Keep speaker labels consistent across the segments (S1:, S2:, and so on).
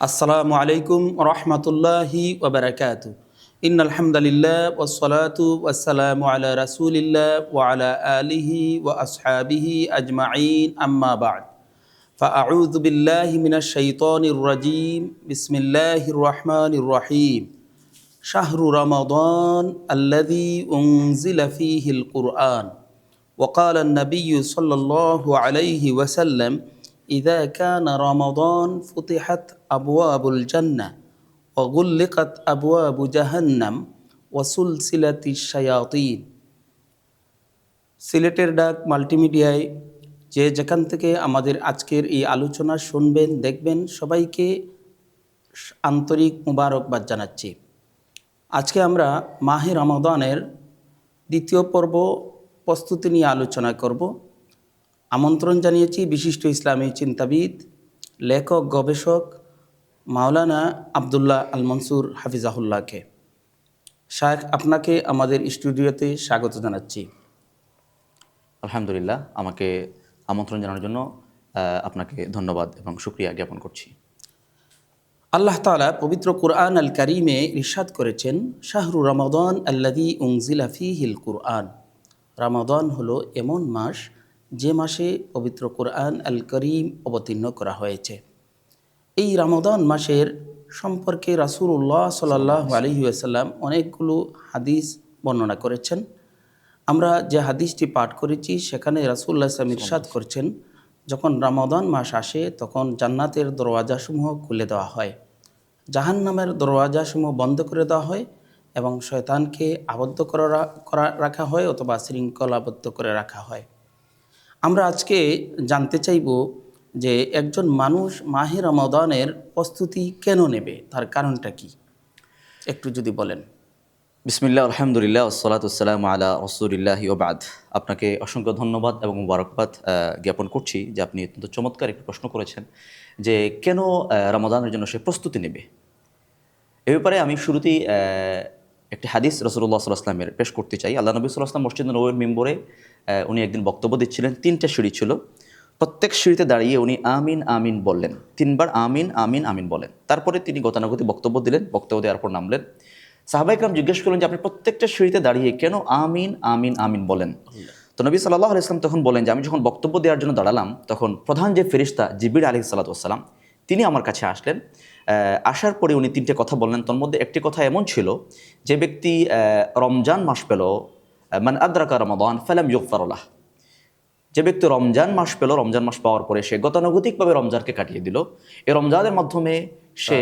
S1: আসসালামু আলাইকুম রহমতুল্লাহি ওবরাকাতু ইন আলহামদুলিল্লাহ ওসলাতু ওয়াসালামু আলা রাসূলিল্লাহ ওয়া আলা আলিহি ওয়া আসহাবিহি আজমাইন আম্মা বাদ فأعوذ بالله من الشيطان الرجيم بسم الله الرحمن الرحيم شهر رمضان الذي أنزل فيه القرآن وقال النبي صلى الله عليه وسلم ইদা রমাদন ফুতিহাত আবুয়া আবুল জান্না অগুল্লিকাত আবুয়া আবু জাহান্নাম সিলেটের ডাক মাল্টিমিডিয়ায়, যে যেখান থেকে আমাদের আজকের এই আলোচনা শুনবেন, দেখবেন, সবাইকে আন্তরিক মুবারকবাদ জানাচ্ছি। আজকে আমরা মাহে রমাদানের দ্বিতীয় পর্ব প্রস্তুতি নিয়ে আলোচনা করব। আমন্ত্রণ জানিয়েছি বিশিষ্ট ইসলামী চিন্তাবিদ লেখক গবেষক মাওলানা আবদুল্লাহ আল মনসুর হাফিজাহুল্লাহকে। শায়েখ আপনাকে আমাদের স্টুডিওতে স্বাগত জানাচ্ছি।
S2: আলহামদুলিল্লাহ আমাকে আমন্ত্রণ জানানোর জন্য আপনাকে ধন্যবাদ এবং সুক্রিয়া জ্ঞাপন করছি।
S1: আল্লাহ তালা পবিত্র কুরআন আল কারিমে ইরশাদ করেছেন শাহরু রমাদান আল্লাদি উংজিলা হিল কুরআন। রমাদান হলো এমন মাস যে মাসে পবিত্র কোরআন আল করিম অবতীর্ণ করা হয়েছে। এই রমাদান মাসের সম্পর্কে রাসূলুল্লাহ সাল্লাহ আলহি আসাল্লাম অনেকগুলো হাদিস বর্ণনা করেছেন। আমরা যে হাদিসটি পাঠ করেছি, সেখানে রাসূল্লাহ ইসলাম ইরশাদ করছেন, যখন রমাদান মাস আসে, তখন জান্নাতের দরওয়াজাসমূহ খুলে দেওয়া হয়। জাহান্নামের দরওয়াজাসমূহ বন্ধ করে দেওয়া হয় এবং শয়তানকে আবদ্ধ করা, রাখা হয় অথবা শৃঙ্খলাবদ্ধ করে রাখা হয়। আমরা আজকে জানতে চাইব যে একজন মানুষ মাহে রমাদানের প্রস্তুতি কেন নেবে? তার কারণটা কি? একটু যদি বলেন।
S2: বিসমিল্লাহ, আলহামদুলিল্লাহ সালাতাম আলা রসুলিল্লাহ ওবাদ আপনাকে অসংখ্য ধন্যবাদ এবং মুবারকবাদ জ্ঞাপন করছি যে আপনি অত্যন্ত চমৎকার একটি প্রশ্ন করেছেন যে কেন রমাদানের জন্য সে প্রস্তুতি নেবে? এ ব্যাপারে আমি শুরুতেই একটি হাদিস রসুল্লাহ সাল্লাহামের পেশ করতে চাই। আল্লাহ নবী সাল্লাহাম মসজিদ নবীর মেম্বরে উনি একদিন বক্তব্য দিচ্ছিলেন। তিনটা সিঁড়ি ছিল। প্রত্যেক সিঁড়িতে দাঁড়িয়ে উনি আমিন আমিন বললেন। তিনবার আমিন আমিন আমিন বলেন। তারপরে তিনি গতানুগতিক বক্তব্য দিলেন, বক্তব্য দেওয়ার পর নামলেন। সাহাবাইকরাম জিজ্ঞেস করলেন যে, আপনি প্রত্যেকটা সিঁড়িতে দাঁড়িয়ে কেন আমিন আমিন আমিন বলেন? তো নবী সাল্লাহ আলাইসলাম তখন বলেন যে, আমি যখন বক্তব্য দেওয়ার জন্য দাঁড়ালাম, তখন প্রধান যে ফেরিস্তা জিবির আলী সাল্লাতাম তিনি আমার কাছে আসলেন। আসার পরে উনি তিনটে কথা বললেন। তোর মধ্যে একটি কথা এমন ছিল যে ব্যক্তি রমজান মাস পেল মানে আদ্রাকা রমাদান, ফেলাম ইউফারুল্লাহ যে ব্যক্তি রমজান মাস পেল রমজান মাস পাওয়ার পরে সে গতানুগতিকভাবে রমজানকে কাটিয়ে দিল। এই রমজানের মাধ্যমে সে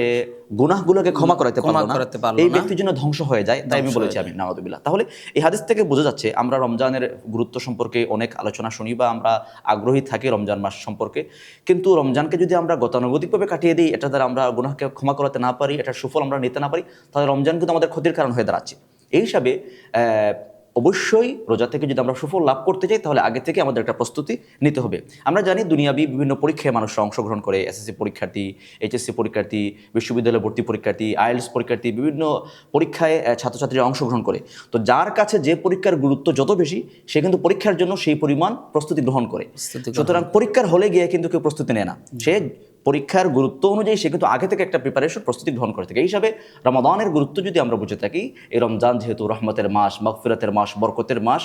S2: গুনাহগুলোকে ক্ষমা করাতে পারল
S1: পারল
S2: এই ব্যক্তির জন্য ধ্বংস হয়ে যায় তাই আমি বলেছি আমি নামাদুবিল্লাহ তাহলে এই হাদিস থেকে বোঝা যাচ্ছে আমরা রমজানের গুরুত্ব সম্পর্কে অনেক আলোচনা শুনি বা আমরা আগ্রহী থাকি রমজান মাস সম্পর্কে। কিন্তু রমজানকে যদি আমরা গতানুগতিকভাবে কাটিয়ে দিই এটা দ্বারা আমরা গুনাহকে ক্ষমা করাতে না পারি এটার সুফল আমরা নিতে না পারি তাহলে রমজান কিন্তু আমাদের ক্ষতির কারণ হয়ে দাঁড়াচ্ছে। এই হিসাবে আহ, অবশ্যই রোজা থেকে যদি আমরা সুফল লাভ করতে চাই তাহলে আগে থেকে আমাদের একটা প্রস্তুতি নিতে হবে। আমরা জানি দুনিয়াবি বিভিন্ন পরীক্ষায় মানুষরা অংশগ্রহণ করে এসএসসি পরীক্ষার্থী এইচএসসি পরীক্ষার্থী বিশ্ববিদ্যালয় ভর্তি পরীক্ষার্থী আইএলস পরীক্ষার্থী বিভিন্ন পরীক্ষায় ছাত্রছাত্রীরা অংশগ্রহণ করে। তো যার কাছে যে পরীক্ষার গুরুত্ব যত বেশি সে কিন্তু পরীক্ষার জন্য সেই পরিমাণ প্রস্তুতি গ্রহণ করে। সুতরাং পরীক্ষার হলে গিয়ে কিন্তু কেউ প্রস্তুতি নেয় না। সে পরীক্ষার গুরুত্ব অনুযায়ী সে কিন্তু আগে থেকে একটা প্রিপারেশন প্রস্তুতি গ্রহণ করে থাকে। এই হিসাবে রমাদানের গুরুত্ব যদি আমরা বুঝে থাকি এই রমজান যেহেতু রহমতের মাস মগফিরাতের মাস বরকতের মাস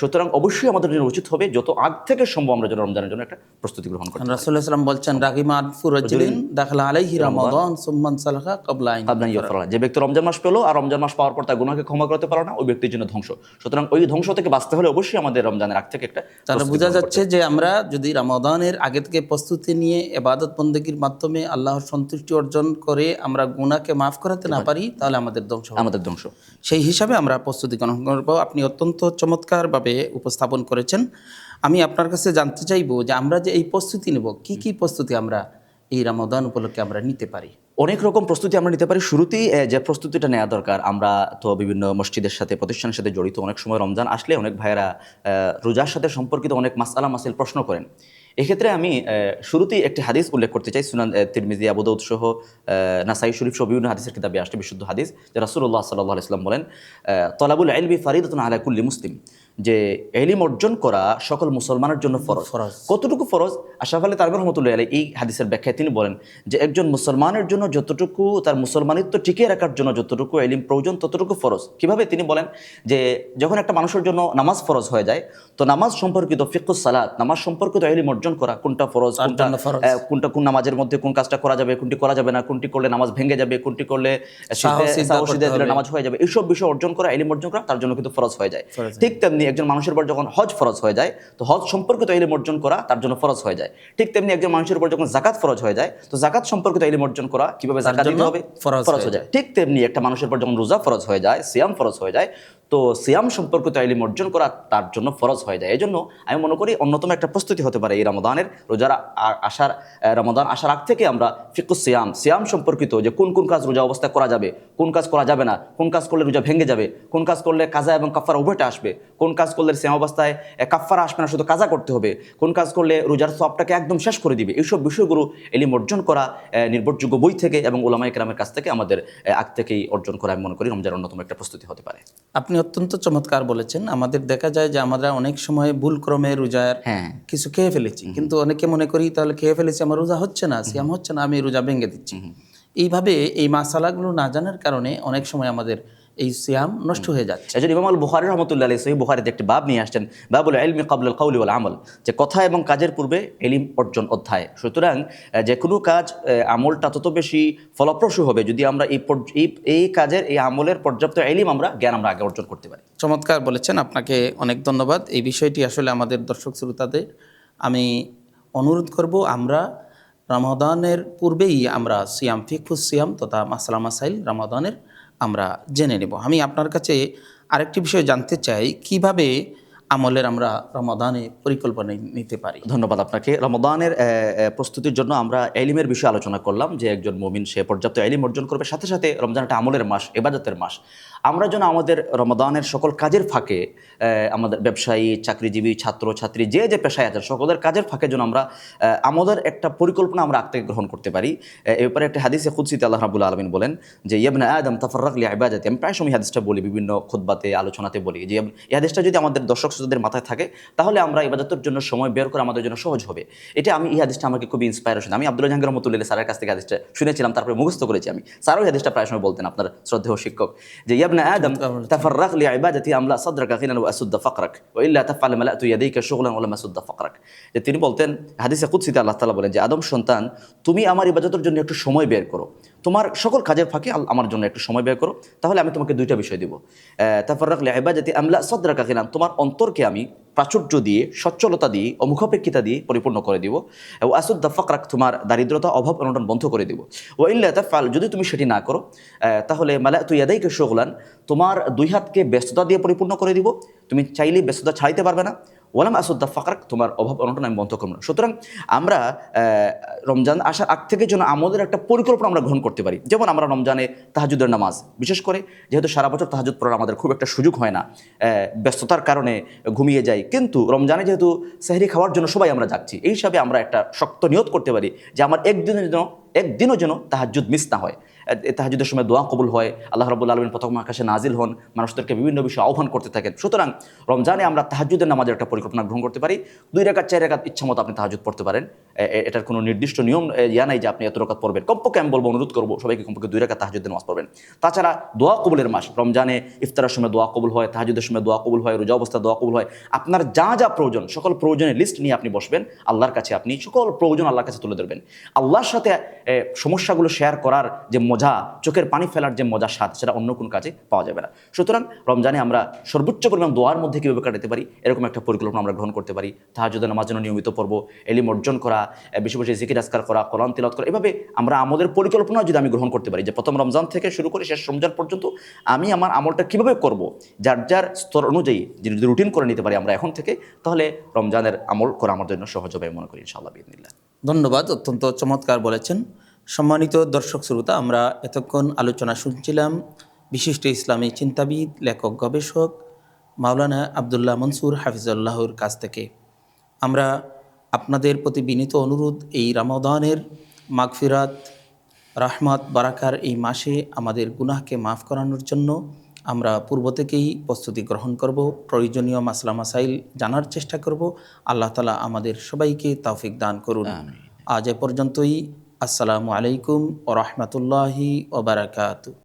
S2: সুতরাং অবশ্যই আমাদের জন্য উচিত হবে যত আগ থেকে সম্ভব আমরা যেন রমজানের জন্য একটা প্রস্তুতি গ্রহণ করি
S1: রাসূলুল্লাহ সাল্লাম বলছেন রাগিমা দাখলা আলাইহি রমাদান। সুম্মান সালাহা
S2: আপনার ইয়ে যে ব্যক্তি রমজান মাস পেল আর রমজান মাস পাওয়ার পর তার গুণাকে ক্ষমা করতে পারো না ওই ব্যক্তির জন্য ধ্বংস। সুতরাং ওই ধ্বংস থেকে বাঁচতে হলে অবশ্যই আমাদের রমজানের আগ থেকে একটা
S1: তাহলে বোঝা যাচ্ছে যে আমরা যদি রমাদানের আগে থেকে প্রস্তুতি নিয়ে এবাদত বন্দেগীর মাধ্যমে আল্লাহর সন্তুষ্টি অর্জন করে আমরা গুণাকে মাফ করাতে না পারি তাহলে আমাদের ধ্বংস
S2: আমাদের ধ্বংস।
S1: সেই হিসাবে আমরা প্রস্তুতি গ্রহণ করব। আপনি অত্যন্ত চমৎকারভাবে উপস্থাপন করেছেন। আমি আপনার কাছে জানতে চাইব যে আমরা যে এই প্রস্তুতি নেব কি কি প্রস্তুতি আমরা এই রমাদান উপলক্ষে আমরা নিতে পারি?
S2: অনেক রকম প্রস্তুতি আমরা নিতে পারি। শুরুতেই যে প্রস্তুতিটা নেওয়া দরকার আমরা তো বিভিন্ন মসজিদের সাথে প্রতিষ্ঠানের সাথে জড়িত অনেক সময় রমজান আসলে অনেক ভাইয়েরা রোজার সাথে সম্পর্কিত অনেক মাসালা মাসিল প্রশ্ন করেন। এক্ষেত্রে আমি শুরুতেই একটি হাদিস উল্লেখ করতে চাই, সুনান তিরমিজি আবুদৌদ সহ নাসাই শরীফ সহ বিভিন্ন হাদিসের কিতাবে আসছে বিশুদ্ধ হাদিস, যে রাসুল্লাহ সাল্লাহ ইসলাম বলেন তলাবুল আলবি ফারিদতুন আলা কুল্লি মুসলিম। যে এলিম অর্জন করা সকল মুসলমানের জন্য ফরজ।
S1: ফরজ।
S2: কতটুকু ফরজ? আশরাফ আলী তারবির রহমতুল্লাহ আলী এই হাদিসের ব্যাখ্যায় তিনি বলেন যে একজন মুসলমানের জন্য যতটুকু তার মুসলমানিত্ব টিকিয়ে রাখার জন্য যতটুকু এলিম প্রয়োজন ততটুকু ফরজ। কীভাবে তিনি বলেন যে যখন একটা মানুষের জন্য নামাজ ফরজ হয়ে যায় তো নামাজ সম্পর্কিত ফিকুস সালাত নামাজ সম্পর্কিত এলিম অর্জন করা কোনটা ফরজ কোনটা কোন নামাজের মধ্যে কোন কাজটা করা যাবে কোনটি করা যাবে না কোনটি করলে নামাজ ভেঙে যাবে কোনটি করলে। নামাজ হয়ে যাবে এইসব বিষয় অর্জন করা এলিম অর্জন করা তার জন্য কিন্তু ফরজ হয়ে যায়। ঠিক তেমনি একজন মানুষের উপর যখন হজ ফরজ হয়ে যায় তো হজ সম্পর্কিত এলিম অর্জন করা তার জন্য ফরজ হয়ে যায়। ঠিক তেমনি একজন মানুষের উপর যখন জাকাত ফরজ হয়ে যায় তো জাকাত সম্পর্কিত এলিম অর্জন করা কীভাবে জাকাত দিতে হবে?
S1: ফরজ হয়ে
S2: যায়। ঠিক তেমনি একটা মানুষের উপর যখন রোজা ফরজ হয়ে যায় সিয়াম ফরজ হয়ে যায় তো সিয়াম সম্পর্কিত এলিম অর্জন করা তার জন্য ফরজ হয়ে যায়। এই জন্য আমি মনে করি অন্যতম একটা প্রস্তুতি হতে পারে এই রমদানের রোজার আসার রমদান আসার আগ থেকে আমরা ফিকুস সিয়াম সিয়াম সম্পর্কিত যে কোন কোন কাজ রোজা অবস্থায় করা যাবে কোন কাজ করা যাবে না কোন কাজ করলে রোজা ভেঙে যাবে কোন কাজ করলে কাজা এবং কাফারা উভয়টা আসবে কোন কাজ করলে সিয়াম অবস্থায় কাফারা আসবে না শুধু কাজা করতে হবে কোন কাজ করলে রোজার সবটাকে একদম শেষ করে দিবে এইসব বিষয়গুলো এলিম অর্জন করা নির্ভরযোগ্য বই থেকে এবং ওলামাই কেরামের কাছ থেকে আমাদের আগ থেকেই অর্জন করা আমি মনে করি রমজানের অন্যতম একটা প্রস্তুতি হতে পারে।
S1: আপনি অত্যন্ত চমৎকার বলেছেন আমাদের দেখা যায় যে আমরা অনেক সময় ভুল ক্রমে রোজার
S2: হ্যাঁ।
S1: কিছু খেয়ে ফেলেছি কিন্তু অনেকে মনে করি তাহলে খেয়ে ফেলেছি আমার রোজা হচ্ছে না সিয়াম হচ্ছে না আমি রোজা ভেঙে দিচ্ছি। এইভাবে এই মাসালাগুলো না জানার কারণে অনেক সময় আমাদের এই সিয়াম নষ্ট হয়ে যাচ্ছে।
S2: এই জন্য ইমাম আল বুখারি রহমতুল্লাহ আলী সহি বুখারিতে একটি বাব নিয়ে আসছেন বাবুল এলমি কাবুল কাউলি ওয়াল আমল। যে কথা এবং কাজের পূর্বে এলিম অর্জন অধ্যায়। সুতরাং যে কোনো কাজ আমলটা তত বেশি ফলপ্রসূ হবে যদি আমরা এই এই- এই কাজের এই আমলের পর্যাপ্ত এলিম আমরা জ্ঞান আমরা আগে অর্জন করতে পারি।
S1: চমৎকার বলেছেন আপনাকে অনেক ধন্যবাদ। এই বিষয়টি আসলে আমাদের দর্শক শ্রোতাদের আমি অনুরোধ করব আমরা রমাদানের পূর্বেই আমরা সিয়াম ফিকুস সিয়াম তথা মাসালা মাসাইল রমাদানের আমরা জেনে নেব। আমি আপনার কাছে আরেকটি বিষয় জানতে চাই, কীভাবে আমলের আমরা রমাদানে পরিকল্পনা নিতে পারি।
S2: ধন্যবাদ আপনাকে। রমদানের প্রস্তুতির জন্য আমরা এলিমের বিষয়ে আলোচনা করলাম যে একজন মমিন, সে পর্যাপ্ত এলিম অর্জন করবে। সাথে সাথে রমজান একটা আমলের মাস, এবাদতের মাস। আমরা যেন আমাদের রমদানের সকল কাজের ফাঁকে আমাদের ব্যবসায়ী, চাকরিজীবী, ছাত্র, ছাত্রী, যে যে পেশায় আছেন, সকলের কাজের ফাঁকে যেন আমরা আমাদের একটা পরিকল্পনা আমরা আগ গ্রহণ করতে পারি। এ ব্যাপারে একটা হাদিসে খুদ্সিতে আল্লাহ রাবুল আলমিন বলেন যে ইবনা আদম তাফাররাকলি ইবাদাতি। আমি প্রায় সময় হাদিসটা বলি, বিভিন্ন খুতবাতে, আলোচনাতে বলি যে, এই যদি আমাদের দর্শক শ্রোতাদের মাথায় থাকে তাহলে আমরা ইবাদতের জন্য সময় বের করে আমাদের জন্য সহজ হবে। এটা আমি এই হাদিসটা আমাকে খুবই ইন্সপায়ারেশন আমি আব্দুল জাহাঙ্গীর রহমতুল্লাহ স্যারের কাছ থেকে হাদিসটা শুনেছিলাম তারপরে মুখস্থ করেছি আমি। স্যারও হাদিসটা প্রায় সময় বলতেন আপনার শ্রদ্ধেয় শিক্ষক যে ইয়াবনা আদম তাফাররাক লি ইবাদাতি আমলা সাদরাকা গিনান ওয়া আসুদ্দা ফাকরাক ওয়া ইল্লা তাফআল মালাতু ইয়াদাইকা শুগলান ওয়া লাম আসুদ্দা ফাকরাক। যে তিনি বলতেন হাদিসে কুদসিতে আল্লাহ তাআলা বলেন যে আদম সন্তান তুমি আমার ইবাদতের জন্য একটু সময় বের করো। তোমার সকল কাজের ফাঁকে আমার জন্য একটু সময় ব্যয় করো। তাহলে আমি তোমাকে দুইটা বিষয় দিব। তাফাররাক লি ইবাদাতি আমলা সাদরাকা গিনান তোমার অন্তরকে আমি প্রাচুর্য দিয়ে, সচ্ছলতা দিয়ে অমুখাপেক্ষিতা দিয়ে পরিপূর্ণ করে দিব। ও আসুদ্দা ফকরাক, তোমার দারিদ্রতা, অভাব, অনটন বন্ধ করে দিব। ও ইল্লা তাফাল যদি তুমি সেটি না করো তাহলে মালা তুই ইয়াদাইকে শোগলান, তোমার দুই হাতকে ব্যস্ততা দিয়ে পরিপূর্ণ করে দিব। তুমি চাইলে ব্যস্ততা ছাড়াইতে পারবে না। ওলাম আসুদ্দা ফাকরাক, তোমার অভাব অনটন আমি বন্ধ করব না। সুতরাং আমরা রমজান আসার আগ থেকে যেন আমাদের একটা পরিকল্পনা আমরা গ্রহণ করতে পারি। যেমন আমরা রমজানে তাহাজুদের নামাজ, বিশেষ করে যেহেতু সারা বছর তাহাজুদ পড়ার আমাদের খুব একটা সুযোগ হয় না ব্যস্ততার কারণে ঘুমিয়ে যাই। কিন্তু রমজানে যেহেতু সেহরি খাওয়ার জন্য সবাই আমরা যাচ্ছি, এই হিসাবে আমরা একটা শক্ত নিয়ত করতে পারি যে আমার একদিনের জন্য একদিনও যেন তাহাজুদ মিস না হয়। তাহাজুদের সময় দোয়া কবুল হয়, আল্লাহ রবুল আলমিন প্রথম আকাশে নাজিল হন, মানুষদেরকে বিভিন্ন বিষয়ে আহ্বান করতে থাকেন। সুতরাং রমজানে আমরা তাহাজুদের নামাজের একটা পরিকল্পনা গ্রহণ করতে পারি। দুই রেখাত, চার রেখাত ইচ্ছা মতো আপনি তাহাজুদ পড়তে পারেন। এটার কোনো নির্দিষ্ট নিয়ম ইয়া নাই যে আপনি এত রেখাত পড়বেন। কমপক্ষে আমি বলব, অনুরোধ করব, সবাইকে কমপক্ষে দুই রেখাত তাহাজুদের নামাজ পড়বেন। তাছাড়া দোয়া কবুলের মাস, রমজানে, ইফতারের সময় দোয়া কবুল হয় তাহাজুদের সময় দোয়া কবুল হয়, রোজা অবস্থা দোয়া কবুল হয়, আপনার যা যা প্রয়োজন, সকল প্রয়োজনের লিস্ট নিয়ে আপনি বসবেন, আল্লাহর কাছে আপনি সকল প্রয়োজন আল্লাহর কাছে তুলে ধরবেন। আল্লাহর সাথে সমস্যাগুলো শেয়ার করার যে মজা, চোখের পানি ফেলার যে মজা স্বাদ, সেটা অন্য কোনো কাজে পাওয়া যাবে না। সুতরাং রমজানে আমরা সর্বোচ্চ পরিমাণ দোয়ার মধ্যে কীভাবে কাটাতে পারি, এরকম একটা পরিকল্পনা আমরা গ্রহণ করতে পারি। তাহাজুদের নামাজ জন্য নিয়মিত পড়ব, এলিম অর্জন করা বেশি বেশি জিকির, আজকার করা, কোরআন তিলত করা, এভাবে আমরা আমাদের পরিকল্পনা যদি আমি গ্রহণ করতে পারি, যে প্রথম রমজান থেকে শুরু করে শেষ রমজান পর্যন্ত আমি আমার আমলটা কীভাবে করব, যার যার স্তর অনুযায়ী যদি রুটিন করে নিতে পারি আমরা এখন থেকে, তাহলে রমজানের আমল করা আমার জন্য সহজ হবে মনে করি ইনশাআল্লাহ বিদিনিল্লাহ
S1: ধন্যবাদ, অত্যন্ত চমৎকার বলেছেন। সম্মানিত দর্শক শ্রোতা, আমরা এতক্ষণ আলোচনা শুনছিলাম বিশিষ্ট ইসলামী চিন্তাবিদ, লেখক, গবেষক মাওলানা আবদুল্লাহ মনসুর হাফিজুল্লাহর কাছ থেকে। আমরা আপনাদের প্রতি বিনীত অনুরোধ এই রামাদানের মাগফিরাত রাহমাত বারাকার এই মাসে আমাদের গুনাহকে মাফ করানোর জন্য আমরা পূর্ব থেকেই প্রস্তুতি গ্রহণ করব। প্রয়োজনীয় মাসলা মাসাইল জানার চেষ্টা করব। আল্লাহ তালা আমাদের সবাইকে তৌফিক দান করুন। আজ এ পর্যন্তই। আসসালামু আলাইকুম ও রহমতুল্লাহি ওবরাকাতু